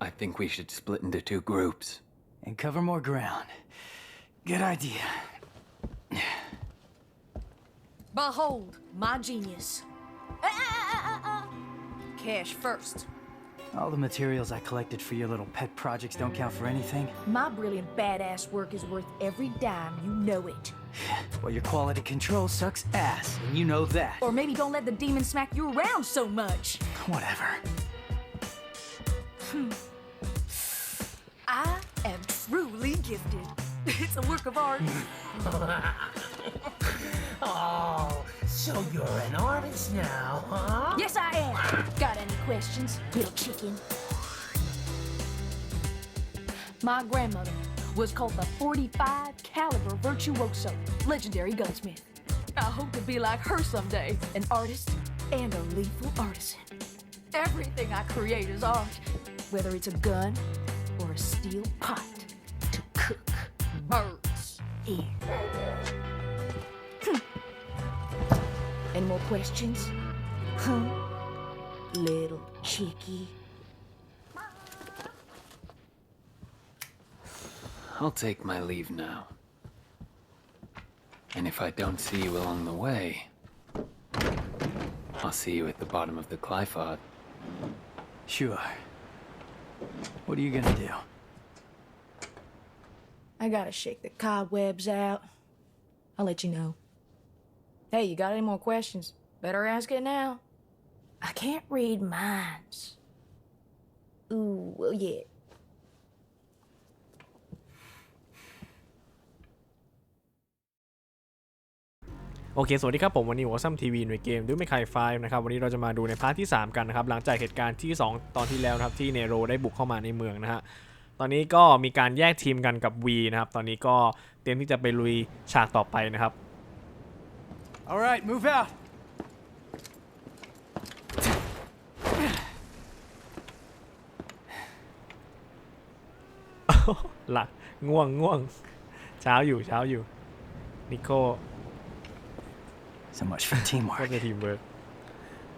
I think we should split into two groups. and cover more ground. Good idea. Behold, my genius. Cash first. All the materials I collected for your little pet projects don't count for anything. My brilliant badass work is worth every dime, you know it. Well, your quality control sucks ass, and you know that. Or maybe don't let the demon smack you around so much. Whatever. I am truly gifted. It's a work of art. Oh, so you're an artist now, huh? yes, I am. Got any questions, little chicken? My grandmother was called the 45 caliber virtuoso, legendary gunsmith. I hope to be like her someday, an artist and a lethal artisan. Everything I create is art, whether it's a gun steel pot to cook birds in. Hmm. Any more questions? Huh? Little chickie. I'll take my leave now. And if I don't see you along the way, I'll see you at the bottom of the Glyphod. Sure. What are you gonna do? I gotta shake the cobwebs out. I'll let you know. Hey, you got any more questions? Better ask it now. I can't read minds. Ooh, well, yeah. โอเค สวัสดีครับ ผมวันนี้วอซัมทีวีในเกมดูไม่ใครไฟนะครับ วันนี้เราจะมาดูในพาร์ทที่ 3 กันนะครับ หลังจากเหตุการณ์ที่ 2 ตอนที่แล้วนะครับ ที่เนโรได้บุกเข้ามาในเมืองนะฮะ ตอนนี้ก็มีการแยกทีมกันกับวีนะครับ ตอนนี้ก็เตรียมที่จะไปลุยฉากต่อไปนะครับ All right, move out. หลักง่วงง่วงเช้าอยู่เช้าอยู่นิโค So much for ก็ teamwork. เป็นทีมเวิร์ก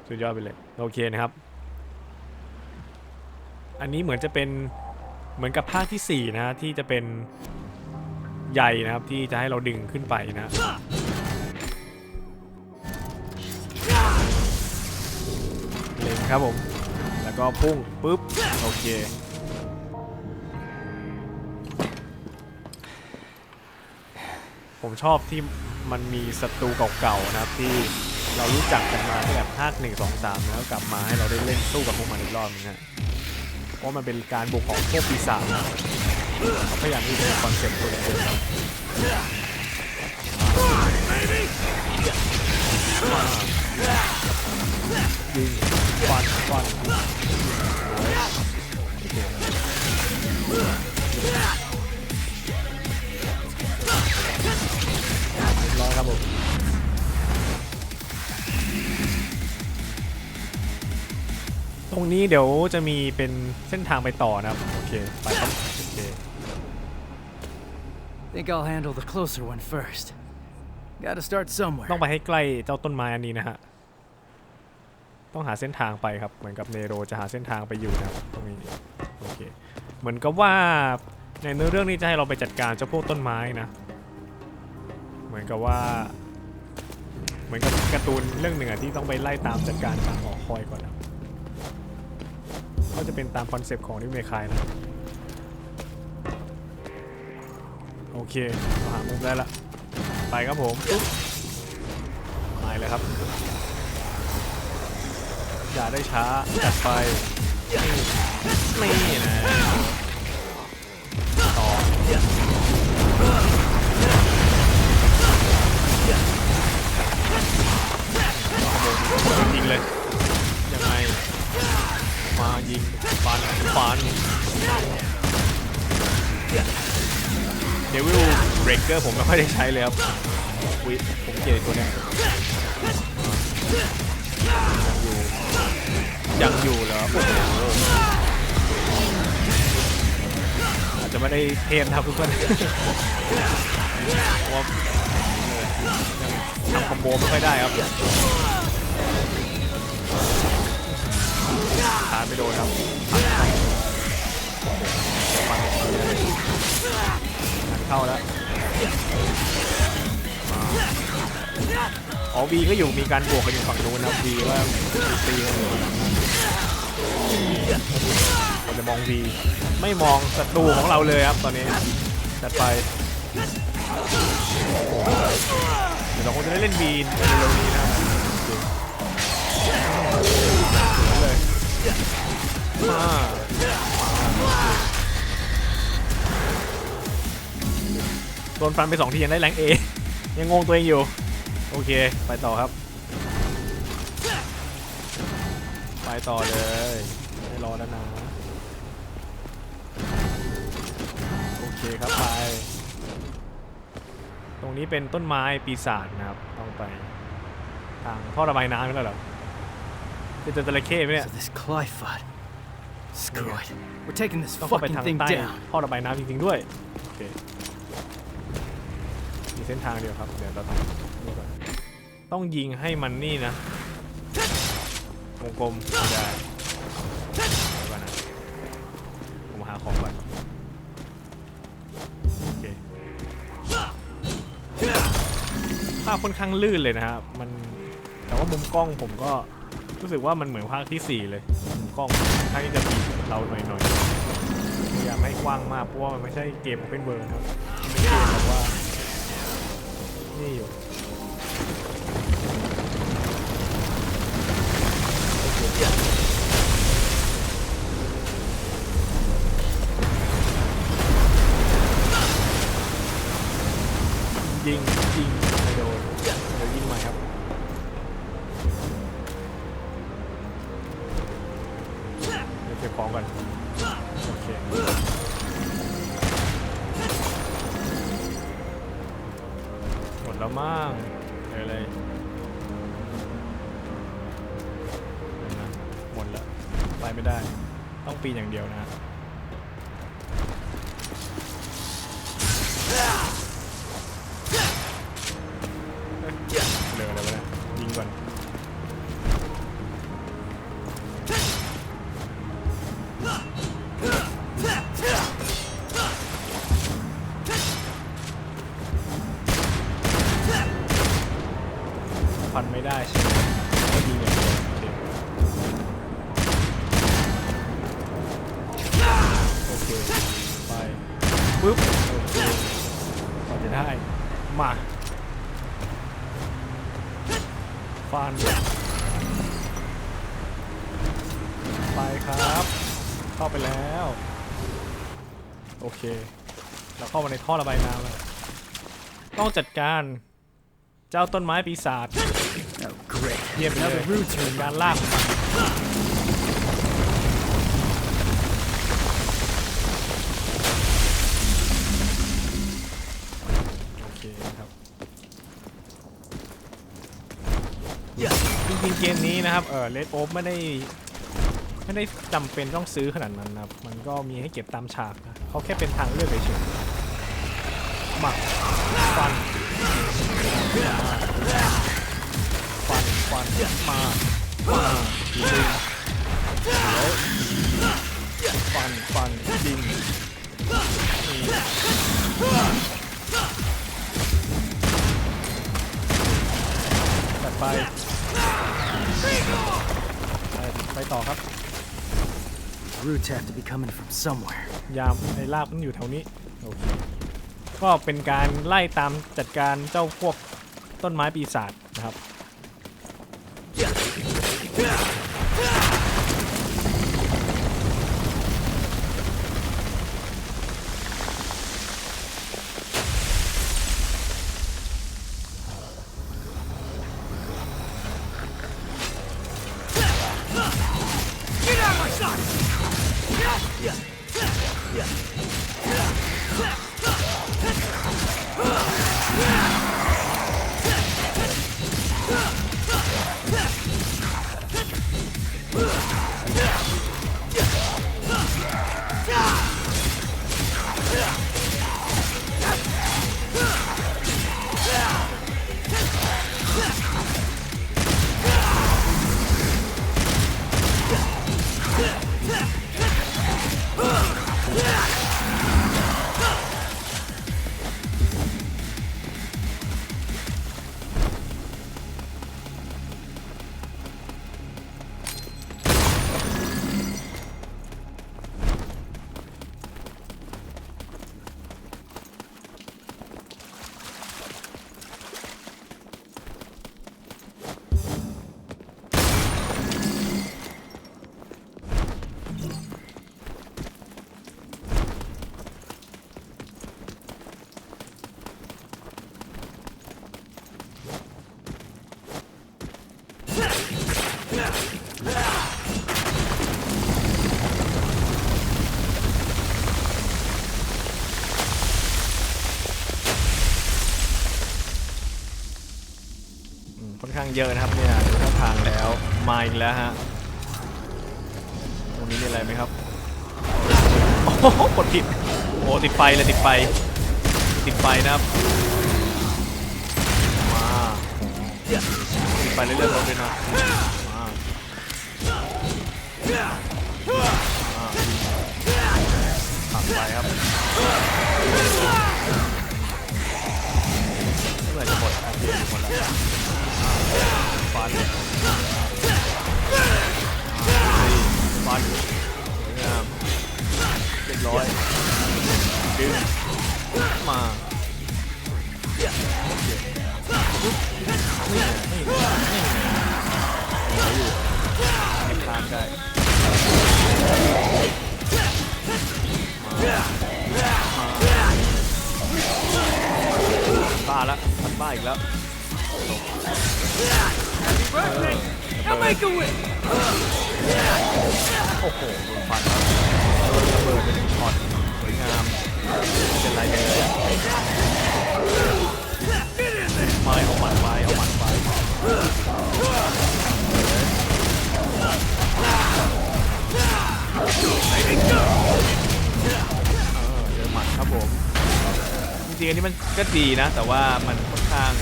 สุดยอดไปเลย โอเคนะครับ อันนี้เหมือนจะเป็น เหมือนกับภาคที่4นะฮะที่จะเป็นใหญ่นะครับที่จะให้เราดึงขึ้นไปนะเล็งครับผมแล้วก็พุ่งปุ๊บโอเคผมชอบที่มันมีศัตรูเก่าๆนะครับที่เรารู้จักกันมาแต่ภาค1 2 3 แล้วกลับมาให้เราได้เล่นสู้กับพวกมันอีกรอบนึงนะ เพราะมันเป็นการบุกของพวกปีศาจเขาพยายามที่จะคอนเซ็ปต์ตัวเองยิงฟันฟันร้อยครับผม ตรงนี้เดี๋ยวจะมีเป็นเส้นทางไปต่อนะครับโอเคไปครับโอเค Think I'll handle the closer one first. Gotta start somewhere. ต้องไปให้ใกล้เจ้าต้นไม้อันนี้นะฮะต้องหาเส้นทางไปครับเหมือนกับเนโรจะหาเส้นทางไปอยู่นะครับตรงนี้โอเคเหมือนกับว่าในเนื้อเรื่องนี้จะให้เราไปจัดการเจ้าพวกต้นไม้นะ เหมือนกับว่า เหมือนกับการ์ตูนเรื่องหนึ่งอะที่ต้องไปไล่ตามจัดการตามหอคอยก่อนนะก็ จะเป็นตามคอนเซปต์ของนิเมคายนะโอเคหามุมได้ละ ไปครับผมปุ๊บไปเลยครับ อย่าได้ช้าจัดไปนี่นะต่อยิงเลย มายิงฟันฟันเดวิลเบรกเกอร์ผมไม่ค่อยได้ใช้เลยครับวิผมเกลียดตัวเนี้ยังอยู่ยังอยู่เหรอโอ้โหอาจจะไม่ได้เทนครับทุกคนเพราะว่าทำคอมโบไม่ค่อยได้ครับ ทานไม่โดนครับฟันงานเข้าแล้วอ๋อวีก็อยู่มีการบวกกันอยู่ฝั่งนู้นนะบวีว่าตีกันอยู่คนจะมองวีไม่มองศัตรูของเราเลยครับตอนนี้จัดไปเดี๋ยวเราคงจะได้เล่นวีนเร็วๆนี้นะ มาโดนฟันไปสองทียังได้แรงเอยังงงตัวเองอยู่ โอเค ไปต่อครับ ไปต่อเลยไม่รอแล้วนะโอเคครับไป ตรงนี้เป็นต้นไม้ปีศาจนะครับต้องไป ทางท่อระบายน้ำนี่แล้วเหรอ จะเจอจระเข้ไหมเนี่ย So this Clyfod. Screw it. We're taking this ต้องเข้าไป fucking ทาง thing ใต้ down. ท่อระบายน้ำจริงๆด้วย โอเค มีเส้นทางเดียวครับ เดี๋ยวเราต้องนี่ก่อน ต้องยิงให้มันนี่นะ วงกลมไม่ได้เดี๋ยวก่อนนะผมหาของก่อน โอเค ภาพค่อนข้างลื่นเลยนะครับ มัน แต่ว่ามุมกล้องผมก็ รู้สึกว่ามันเหมือนภาคที่ 4 เลยมุมกล้องภาคที่จะบีเราหน่อยๆพยายามให้กว้างมากเพราะว่ามันไม่ใช่เกม Open World ครับมันเป็นเกมแบบว่านี่อยู่ ท่อระบายน้ำแล้วต้องจัดการเจ้าต้นไม้ปีศาจ Oh, great. เยี่ยมไปเลย Another root เป็น turn. การลากของมันโอเคครับจริงๆเกมนี้นะครับเออเลดโอไม่ได้ไม่ได้จำเป็นต้องซื้อขนาดนั้นนะครับ มันก็มีให้เก็บตามฉากนะเขาแค่เป็นทางเลือกเฉยๆ มาฟันฟันฟันมามายิงเดี๋ยวฟันฟันยิงนี่ตัดไปไปไปต่อครับ Roots have to be coming from somewhere. ยามในลากมันอยู่แถวนี้โอเค ก็เป็นการไล่ตามจัดการเจ้าพวกต้นไม้ปีศาจนะครับ เยอะนะครับเนี่ยดูท่าทางแล้วมาอีกแล้วฮะตรงนี้มีอะไรไหมครับโอ้โหกดผิดโอ้ติดไฟเลยติดไฟติดไฟนะครับมาติดไฟเรื่อยๆรถเลยนะมาขับไปครับ นนี้มันก็ดีนะ แต่ว่ามันค่อนข้าง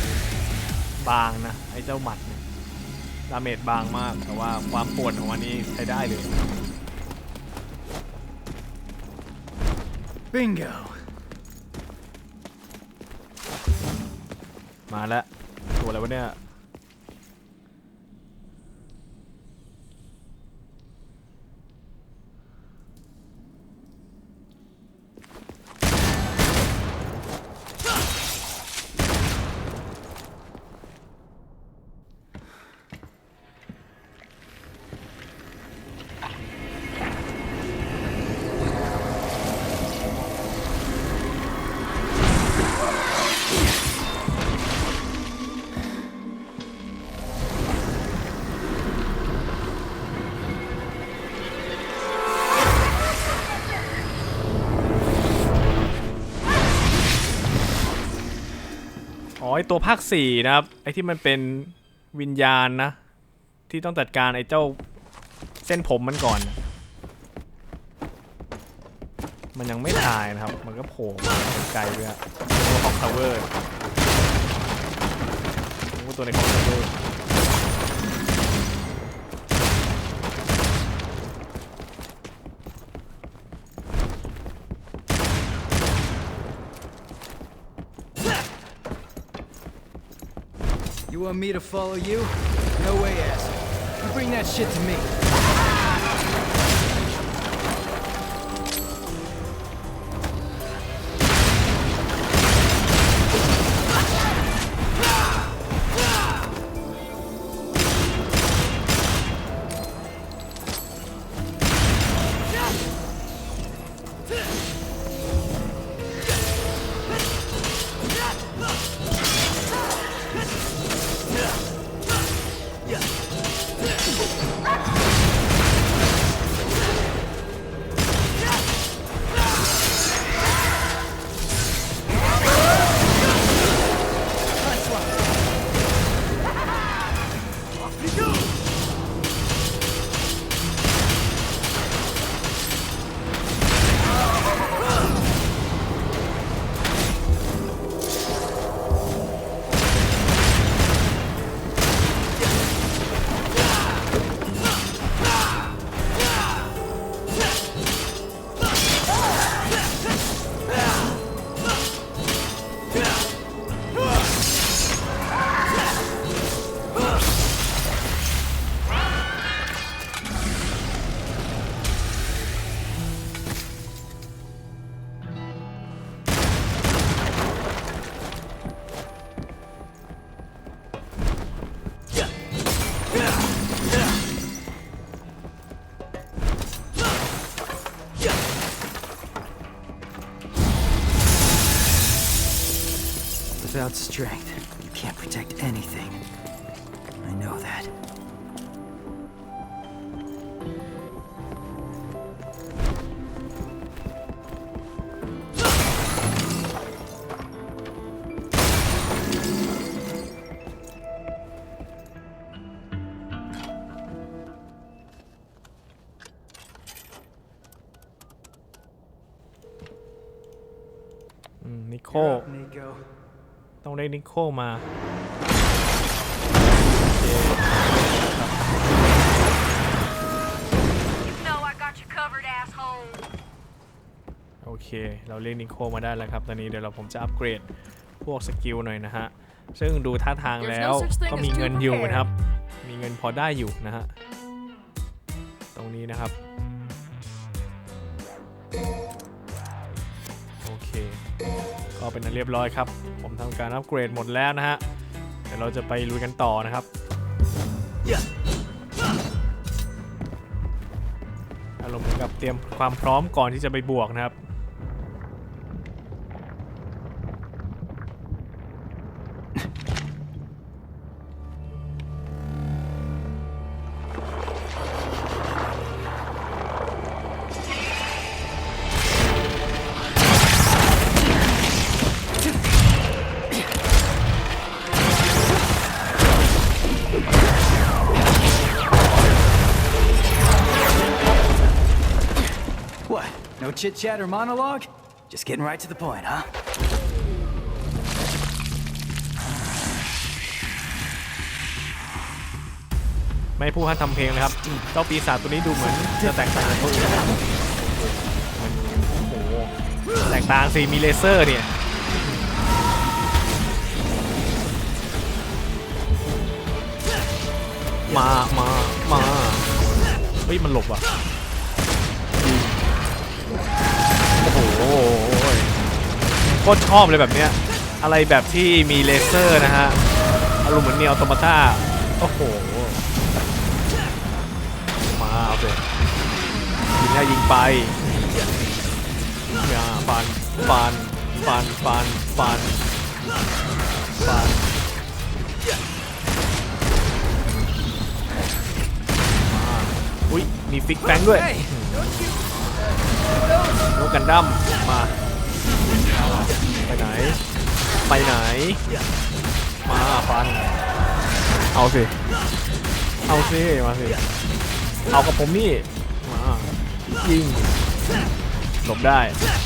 บางนะ ไอ้เจ้าหมัดเนี่ยดาเมจบางมาก แต่ว่าความปวดของมันนี่ใช้ได้เลย Bingo. มาแล้ว ตัวอะไรวะเนี่ย ไอตัวภาคสี่นะครับ ไอที่มันเป็นวิญญาณนะ ที่ต้องจัดการไอเจ้าเส้นผมมันก่อน มันยังไม่ตายนะครับ มันก็โผล่มาไกลๆเลยอะตัวของทาวเวอร์ตัวในของทาวเวอร์ want me to follow you? No way, ass. You bring that shit to me. Without strength, you can't protect anything. I know that. Nicole. Nico. ต้องได้นิโคมา know I got you covered, asshole. โอเค เราเรียกนิโคมาได้แล้วครับ ตอนนี้เดี๋ยวเราผมจะอัปเกรดพวกสกิลหน่อยนะฮะ ซึ่งดูท่าทางแล้ว There's no such thing ก็มี as เงิน too อยู่ prepared นะครับ มีเงินพอได้อยู่นะฮะ ตรงนี้นะครับ โอเค ก็เป็นอันเรียบร้อยครับผม ทำการอัปเกรดหมดแล้วนะฮะ เดี๋ยวเราจะไปลุยกันต่อนะครับอารมณ์เหมือนกับเตรียมความพร้อมก่อนที่จะไปบวกนะครับ chit chat or monologue? Just getting right to the point, huh? ไม่พูดให้ทำเพลงเลยครับ เจ้าปีศาจตัวนี้ดูเหมือนจะแตกต่างจากตัวอื่นนะครับโอ้โหแตกต่างสิมีเลเซอร์เนี่ย มา มา มา เฮ้ย มันหลบว่ะ โอ้โหโคตรชอบเลยแบบเนี้ย อะไรแบบที่มีเลเซอร์นะฮะอารมณ์เหมือนเนียออโตมาต้าโอ้โห มาเอาเลยยิงได้ยิงไปอย่าฟันฟันฟันฟันฟันฟันอุ้ยมีฟิกแฟงด้วย โนกันดั้มมา ไปไหน ไปไหน มาฟัน เอาสิ เอาสิ มาสิ เอากับผมนี่ มายิงหลบได้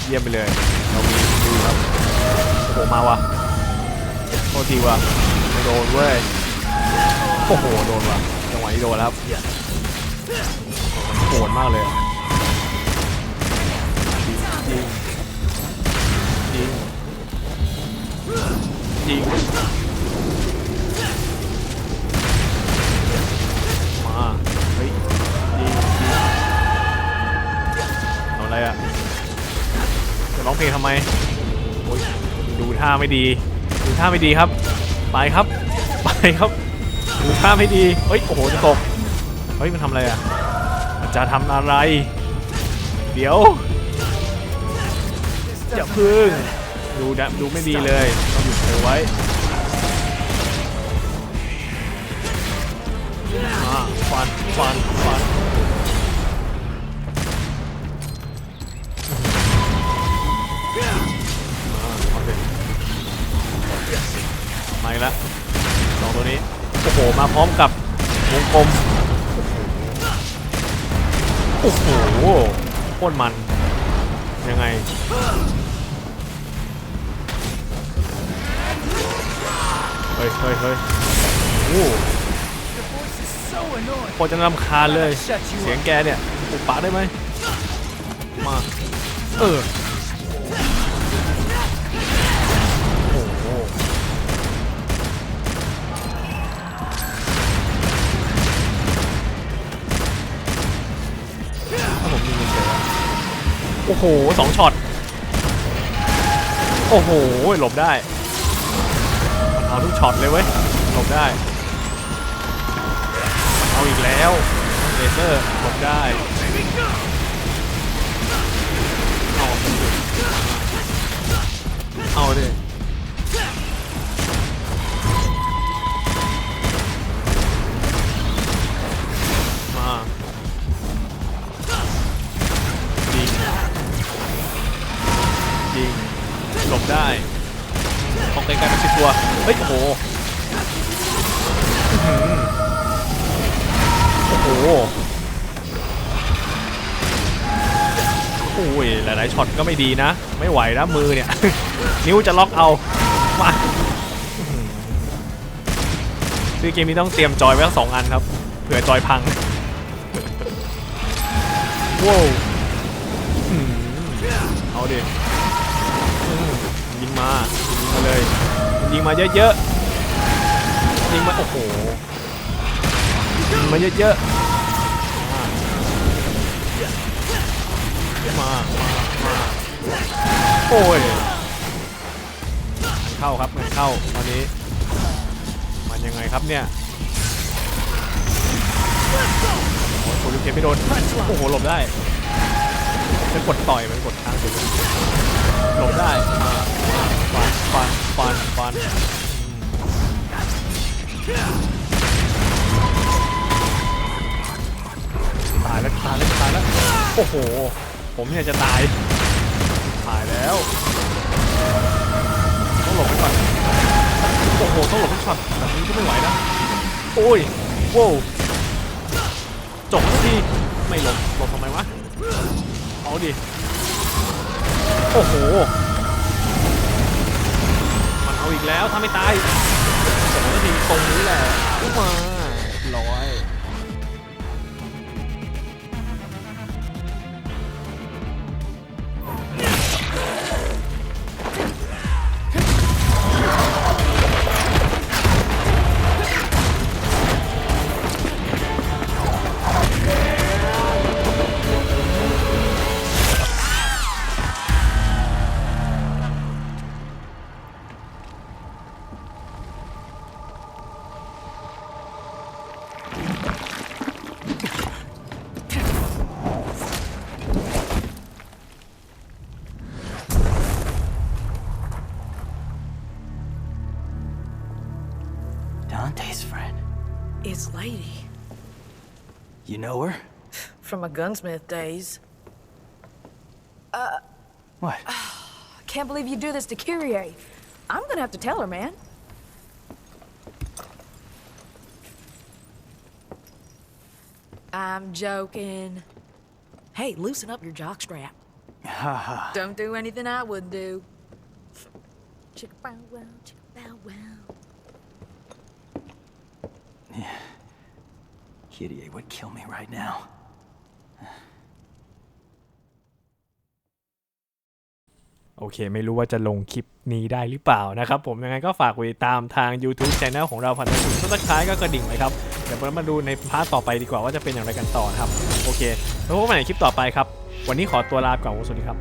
เยี่ยมไปเลย เรามีดูครับโอ้โหมาวะโทษทีวะไม่โดนเว้ย โอ้โห โดนวะจังหวะนี้โดนแล้วมันโหดมากเลย ยิงยิงยิงยิงมาเฮ้ยยิงยิงทำอะไรอะจะร้องเพลงทำไมโอ้ยดูท่าไม่ดี ดูท่าไม่ดีครับ ไปครับ ไปครับดูท่าไม่ดีเฮ้ยโอ้โหจะตกเฮ้ยมันทำอะไรอะมันจะทำอะไร เดี๋ยว อย่าพึ่ง ดูดะดูไม่ดีเลยต้องหยุดเธอไว้มาฟันฟันฟันมาโอเคมาอีกแล้วสองตัวนี้ โอ้โห มาพร้อมกับวงกลม โอ้โหโคตรมัน ยังไง เฮ้ยเฮ้ยเฮ้ยโอ้โคตรจะรำคาญเลย เสียงแกเนี่ยปุบปาได้ไหมมา เออ โอ้โหสองช็อต โอ้โห หลบได้มันเอาทุกช็อตเลยเว้ย หลบได้มันเอาอีกแล้วเลเซอร์หลบได้เอาเอาดิ หลบได้มองไกลๆมันชิดตัว เฮ้ย โอ้โห โอ้โห โอ้ย หลายๆช็อตก็ไม่ดีนะ ไม่ไหวนะมือเนี่ย นิ้วจะล็อกเอา มาอื้อเกมนี้ต้องเตรียมจอยไว้ทั้งสองอันครับ เผื่อจอยพังว้าวอื้อหือเอาดิ ยิงมา ยิงมาเลย ยิงมาเยอะๆ ยิงมา โอ้โห ยิงมาเยอะๆ มา มา มา โอ้ยเข้าครับมันเข้าตอนนี้ มันยังไงครับเนี่ยโอ้ยโคลูกเกมไม่โดน โอ้โหหลบได้เป็นกดต่อยเป็นกดทางเฉย หลบได้มาฟันฟันฟันฟันตายแล้วตายแล้วตายแล้วโอ้โห ผมเนี่ยจะตายตายแล้วต้องหลบไปก่อนโอ้โหต้องหลบทุกช็อตแบบนี้ก็ไม่ไหวนะโอ้ยโว้วจบสักทีไม่หลบหลบทำไมวะเอาดิ โอ้โห มันเอาอีกแล้วถ้าไม่ตายจบสักทีตรงนี้แหละมา from my gunsmith days. Uh, what? I can't believe you do this to Kyrie. I'm gonna have to tell her, man. I'm joking. Hey, loosen up your jockstrap. Don't do anything I wouldn't do. Chicka bow wow, chicka bow wow. Kitty would kill me right now. โอเค ไม่รู้ว่าจะลงคลิปนี้ได้หรือเปล่านะครับ ผมยังไงก็ฝากไว้ตามทาง YouTube Channel ของเราผ่านทางสุดท้ายก็กระดิ่งไว้ครับ เดี๋ยวเรามาดูในพาร์ทต่อไปดีกว่าว่าจะเป็นอย่างไรกันต่อครับ โอเค แล้วพบกันใหม่ในคลิปต่อไปครับ วันนี้ขอตัวลาไปก่อนสวัสดีครับ